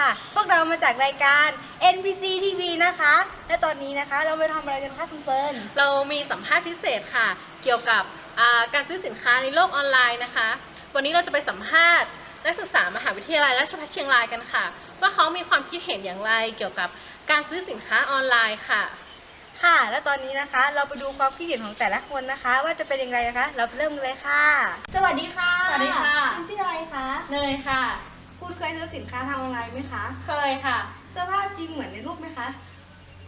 คำค่ะ พวกเรามาจากรายการ NPC TV นะคะ และตอนนี้นะคะเราไปทำอะไรกันคะคุณเฟิร์น เรามีสัมภาษณ์พิเศษค่ะ เกี่ยวกับอ่าการซื้อสินค้าในโลกออนไลน์นะคะ วันนี้เราจะไปสัมภาษณ์นักศึกษามหาวิทยาลัยราชภัฏเชียงรายกันค่ะ ว่าเขามีความคิดเห็นอย่างไรเกี่ยวกับการซื้อสินค้าออนไลน์ค่ะ ค่ะ และตอนนี้นะคะ เราไปดูความคิดเห็นของแต่ละคนนะคะ ว่าจะเป็นยังไงนะคะ เราไปเริ่มกันเลยค่ะ สวัสดีค่ะสวัสดีค่ะณชื่ออะไรคะ เนยค่ะ คุณเคยซื้อสินค้าทางออนไลน์ไหมคะ เคยค่ะ สภาพจริงเหมือนในรูปไหมคะ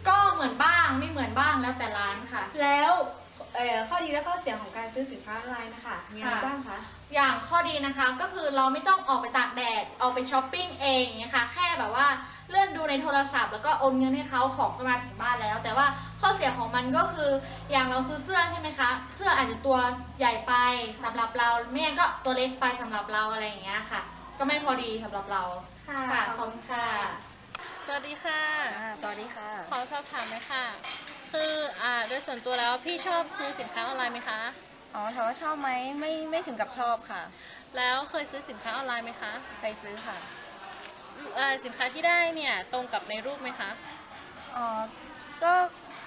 ก็เหมือนบ้างไม่เหมือนบ้างแล้วแต่ร้านค่ะ แล้วเอ่อข้อดีและข้อเสียของการซื้อสินค้าออนไลน์นะคะมีอะไรค่ะบ้างคะ อย่างข้อดีนะคะก็คือเราไม่ต้องออกไปตากแดดออกไปช้อปปิ้งเองอย่างเงี้ยค่ะแค่แบบว่าเลื่อนดูในโทรศัพท์ แล้วก็โอนเงินให้เขาของก็มาถึงบ้านแล้ว แต่ว่าข้อเสียของมันก็คืออย่างเราซื้อเสื้อใช่ไหมคะ เสื้ออาจจะตัวใหญ่ไปสำหรับเราไม่งั้นก็ตัวเล็กไปสำหรับเราอะไรอย่างเงี้ยค่ะ ก็ไม่พอดีสำหรับเราค่ะค่ะขอบคุณค่ะ สวัสดีค่ะ สวัสดีค่ะ ขอสอบถามหน่อยค่ะ คืออ่าโดยส่วนตัวแล้วพี่ชอบซื้อสินค้าออนไลน์ไหมคะ อ๋อถามว่าชอบไหมไม่ไม่ถึงกับชอบค่ะ แล้วเคยซื้อสินค้าออนไลน์ไหมคะ เคยซื้อค่ะเอ่อสินค้าที่ได้เนี่ยตรงกับในรูปไหมคะ อ๋อ ก็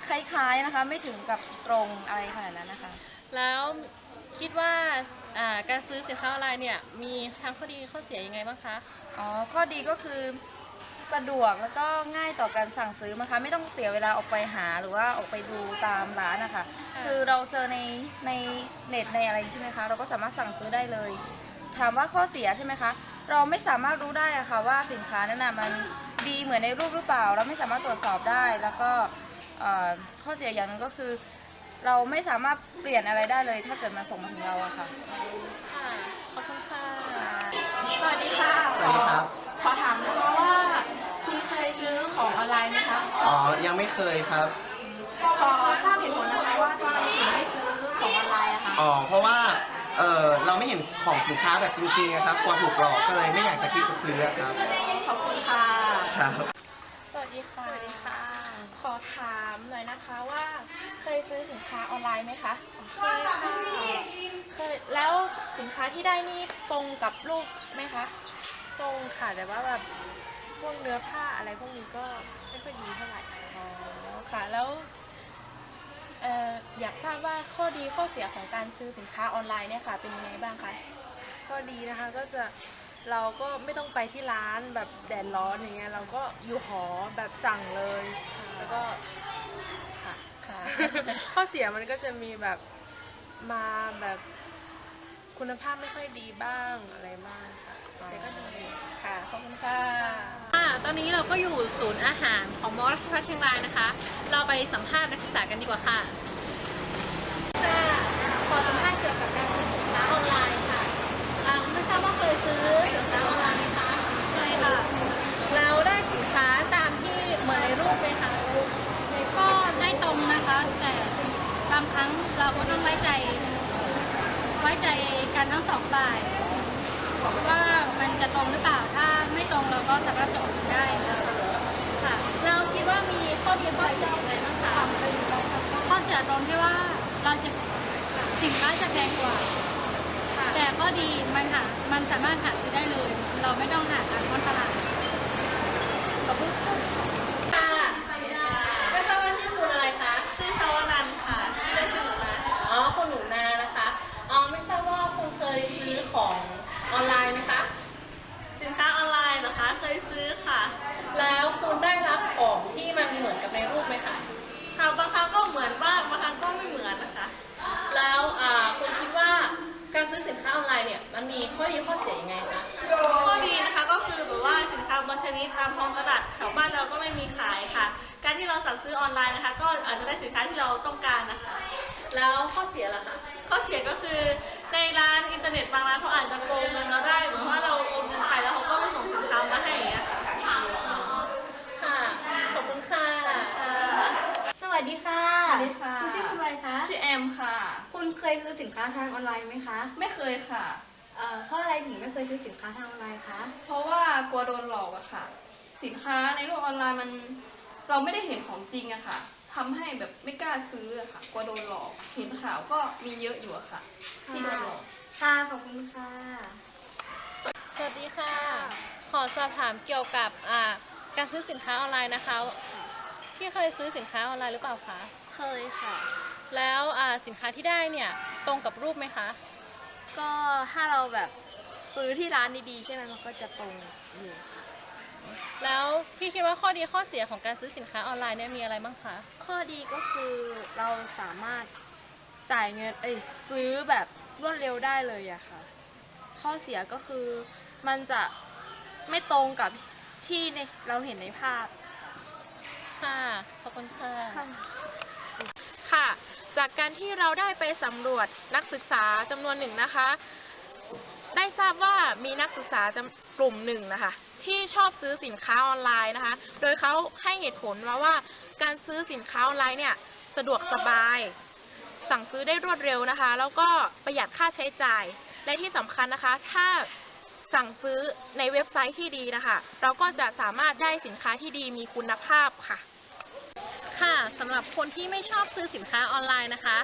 คล้ายๆนะคะไม่ถึงกับตรงอะไรขนาดนั้นนะคะ แล้วคิดว่าอ่า การซื้อสินค้าออนไลน์เนี่ยมีทั้งข้อดีข้อเสียยังไงบ้างคะอ๋อข้อดีก็คือสะดวกแล้วก็ง่ายต่อการสั่งซื้อนะคะ ไม่ต้องเสียเวลาออกไปหาหรือว่าออกไปดูตามร้านนะคะค่ะคือเราเจอในในเน็ตในอะไรใช่ไหมคะ เราก็สามารถสั่งซื้อได้เลย ถามว่าข้อเสียใช่ไหมคะ เราไม่สามารถรู้ได้อะค่ะว่าสินค้านั้นนะมันดีเหมือนในรูปหรือเปล่า เราไม่สามารถตรวจสอบได้แล้วก็เอ่อข้อเสียอย่างหนึงก็คือ เราไม่สามารถเปลี่ยนอะไรได้เลย ถ้าเกิดมาส่งมาถึงเราอะค่ะ ค่ะขอบคุณค่ะ สวัสดีค่ะ สวัสดีครับ ขอถามนะคะว่า คุณเคยซื้อของออนไลน์ไหมคะ อ๋อ ยังไม่เคยครับ ขอทราบเหตุผลนะคะว่าทำไมถึงไม่ซื้อของออนไลน์อะคะ อ๋อ เพราะว่า เออเราไม่เห็นของสินค้าแบบจริงๆนะครับ กลัวถูกหลอกก็เลยไม่อยากจะคิดจะซื้ออะครับ ขอบคุณค่ะ ครับ สวัสดีค่ะ สวัสดีค่ะ ขอถามหน่อยนะคะว่า เคยซื้อสินค้าออนไลน์ไหมคะเคยค่ะเคยแล้วสินค้าที่ได้นี่ตรงกับรูปไหมคะ ตรงค่ะแต่ว่าแบบพวกเนื้อผ้าอะไรพวกนี้ก็ไม่ค่อยดีเท่าไหร่อ๋อค่ะแล้วเอ่ออยากทราบว่าข้อดีข้อเสียของการซื้อสินค้าออนไลน์เนี่ยค่ะ เป็นยังไงบ้างคะข้อดีนะคะก็จะเราก็ไม่ต้องไปที่ร้านแบบแดดร้อนอย่างเงี้ยเราก็อยู่หอแบบสั่งเลย แล้วก็ค่ะค่ะ ข้อเสียมันก็จะมีแบบมาแบบคุณภาพไม่ค่อยดีบ้างอะไรบ้างค่ะแต่ก็ดีค่ะขอบคุณค่ะค่ะตอนนี้เราก็อยู่ศูนย์อาหารของมอราชพัฒเชียงรายนะคะ เราไปสัมภาษณ์นักศึกษากันดีกว่าค่ะค่ะขอสัมภาษณ์เกี่ยวกับการซื้อสินค้าออนไลน์ค่ะอ่าไม่ทราบว่าเคยซื้อสินค้าออนไลน์ไหมคะใช่ค่ะ แล้วได้สินค้าตามที่เหมือนในรูปไหมคะ ก็ได้ตรงนะคะ แต่บางครั้งเราก็ต้อง ไว้ใจ ไว้ใจกันทั้งสองฝ่ายว่ามันจะตรงหรือเปล่าถ้าไม่ตรงเราก็สามารถส่งคืนได้ค่ะค่ะเราคิดว่ามีข้อดีข้อเสียยังไงบ้างคะข้อเสียตรงที่ว่าเราจะสินค้าจะแพงกว่า แต่ข้อดีมันหามันสามารถหาซื้อได้เลย เราไม่ต้องหาตามท้องตลาด แล้วข้อเสียล่ะคะข้อเสียก็คือในร้านอินเทอร์เน็ตบางร้านเขาอาจจะโกงเงินเราได้เหมือนว่าเราโอนเงินไปแล้วเขาก็ไม่ส่งสินค้ามาให้อย่างเงี้ยค่ะค่ะ ขอบคุณค่ะสวัสดีค่ะสวัสดีค่ะ ณชื่อคุณอะไรคะ ชื่อแอมค่ะค่ะ คุณเคยซื้อสินค้าทางออนไลน์ไหมคะไม่เคยค่ะ เอ่อเพราะอะไรถึงไม่เคยซื้อสินค้าทางออนไลน์คะ เพราะว่ากลัวโดนหลอกอะค่ะ สินค้าในโลกออนไลน์มันเราไม่ได้เห็นของจริงอะค่ะ ทำให้แบบไม่กล้าซื้ออะค่ะกลัวโดนหลอกเห็นข่าวก็มีเยอะอยู่อะค่ะ ที่โดนหลอกค่ะขอบคุณค่ะ สวัสดีค่ะ ขอสอบถามเกี่ยวกับอ่าการซื้อสินค้าออนไลน์นะคะพี่เคยซื้อสินค้าออนไลน์หรือเปล่าคะเคยค่ะ แล้วอ่าสินค้าที่ได้เนี่ยตรงกับรูปไหมคะ ก็ถ้าเราแบบซื้อที่ร้านดีๆใช่ไหมมันก็จะตรงอยู่ แล้วพี่คิดว่าข้อดีข้อเสียของการซื้อสินค้าออนไลน์เนี่ยมีอะไรบ้างคะ ข้อดีก็คือเราสามารถจ่ายเงินเอ้ยซื้อแบบรวดเร็วได้เลยอะค่ะ ข้อเสียก็คือมันจะไม่ตรงกับที่ในเราเห็นในภาพ ค่ะ ขอบคุณค่ะ ค่ะ จากการที่เราได้ไปสำรวจนักศึกษาจำนวนหนึ่งนะคะ ได้ทราบว่ามีนักศึกษาจำกลุ่มหนึ่งนะคะ ที่ชอบซื้อสินค้าออนไลน์นะคะ โดยเขาให้เหตุผลมาว่าการซื้อสินค้าออนไลน์เนี่ยสะดวกสบาย สั่งซื้อได้รวดเร็วนะคะ แล้วก็ประหยัดค่าใช้จ่าย และที่สำคัญนะคะ ถ้าสั่งซื้อในเว็บไซต์ที่ดีนะคะ เราก็จะสามารถได้สินค้าที่ดีมีคุณภาพค่ะ ค่ะสำหรับคนที่ไม่ชอบซื้อสินค้าออนไลน์นะคะ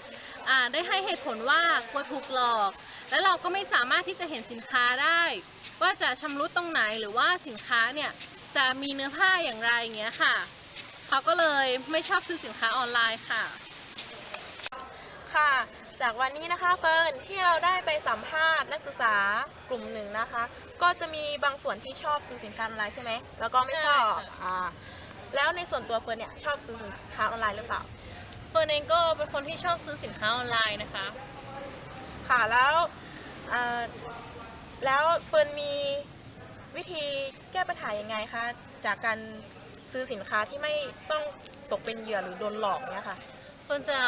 ได้ให้เหตุผลว่ากลัวถูกหลอก และเราก็ไม่สามารถที่จะเห็นสินค้าได้ ว่าจะชำรุดตรงไหนหรือว่าสินค้าเนี่ยจะมีเนื้อผ้าอย่างไรอย่างเงี้ยค่ะเขาก็เลยไม่ชอบซื้อสินค้าออนไลน์ค่ะ ค่ะ จากวันนี้นะคะเฟิร์นที่เราได้ไปสัมภาษณ์นักศึกษากลุ่มหนึ่งนะคะ ก็จะมีบางส่วนที่ชอบซื้อสินค้าออนไลน์ใช่ไหมแล้วก็ไม่ชอบใช่ค่ะอ่าแล้วในส่วนตัวเฟิร์นเนี่ยชอบซื้อสินค้าออนไลน์หรือเปล่าเฟิร์นเองก็เป็นคนที่ชอบซื้อสินค้าออนไลน์นะคะ ค่ะแล้วเอ่อ แล้วเฟิร์นมีวิธีแก้ปัญหายังไงคะ จากการซื้อสินค้าที่ไม่ต้องตกเป็นเหยื่อหรือโดนหลอกเนี่ยค่ะเฟิร์นจะ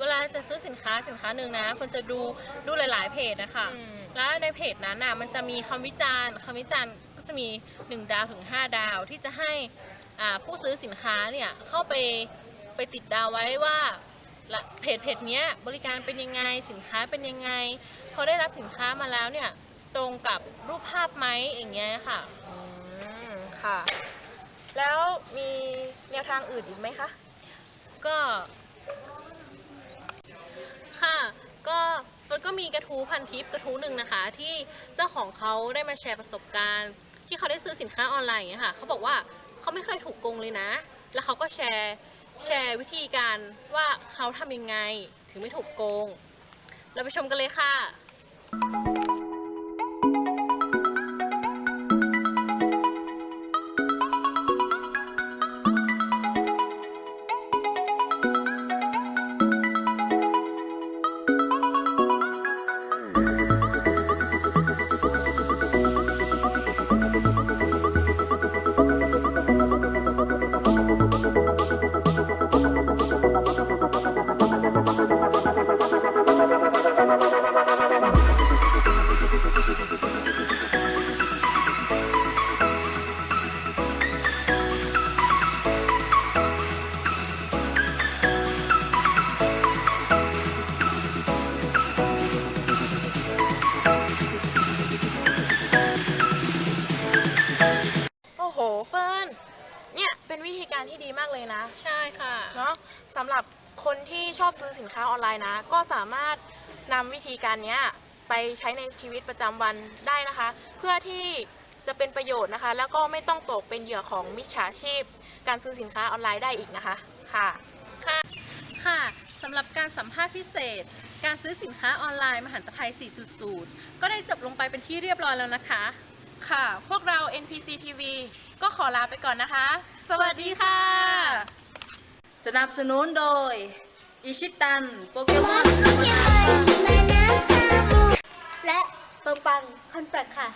เวลาจะซื้อสินค้าสินค้าหนึ่งนะเฟิร์นจะดูดูหลาย ๆ เพจนะคะอืม แล้วในเพจนั้นน่ะมันจะมีคำวิจารณ์คำวิจารณ์ก็จะมี 1 ดาวถึง 5 ดาวที่จะให้อ่าผู้ซื้อสินค้าเนี่ยเข้าไปไปติดดาวไว้ว่าละเพจเพจเนี้ยบริการเป็นยังไงสินค้าเป็นยังไง พอได้รับสินค้ามาแล้วเนี่ย ตรงกับรูปภาพไหมอย่างเงี้ยค่ะอืมค่ะ แล้วมีแนวทางอื่นอีกไหมคะ ก็ ค่ะ ก็มันก็มีกระทู้พันทิปกระทู้หนึ่งนะคะ ที่เจ้าของเขาได้มาแชร์ประสบการณ์ ที่เขาได้ซื้อสินค้าออนไลน์อย่างเงี้ยค่ะเขาบอกว่าเขาไม่เคยถูกโกงเลยนะ แล้วเขาก็แชร์แชร์วิธีการว่าเขาทำยังไงถึงไม่ถูกโกง เราไปชมกันเลยค่ะ เฟิร์นเนี่ยเป็นวิธีการที่ดีมากเลยนะ ใช่ค่ะเนาะสำหรับคนที่ชอบซื้อสินค้าออนไลน์นะ ก็สามารถนำวิธีการเนี้ยไปใช้ในชีวิตประจำวันได้นะคะ เพื่อที่จะเป็นประโยชน์นะคะ แล้วก็ไม่ต้องตกเป็นเหยื่อของมิจฉาชีพ การซื้อสินค้าออนไลน์ได้อีกนะคะค่ะค่ะค่ะสำหรับการสัมภาษณ์พิเศษ การซื้อสินค้าออนไลน์มหันตภัย 4.0 ก็ได้จบลงไปเป็นที่เรียบร้อยแล้วนะคะ ค่ะ พวกเรา NPC TV ก็ขอลาไปก่อนนะคะ สวัสดีค่ะ สนับสนุนโดย อิชิตัน โปเกมอนและเปิงปังคอนแฟคค่ะ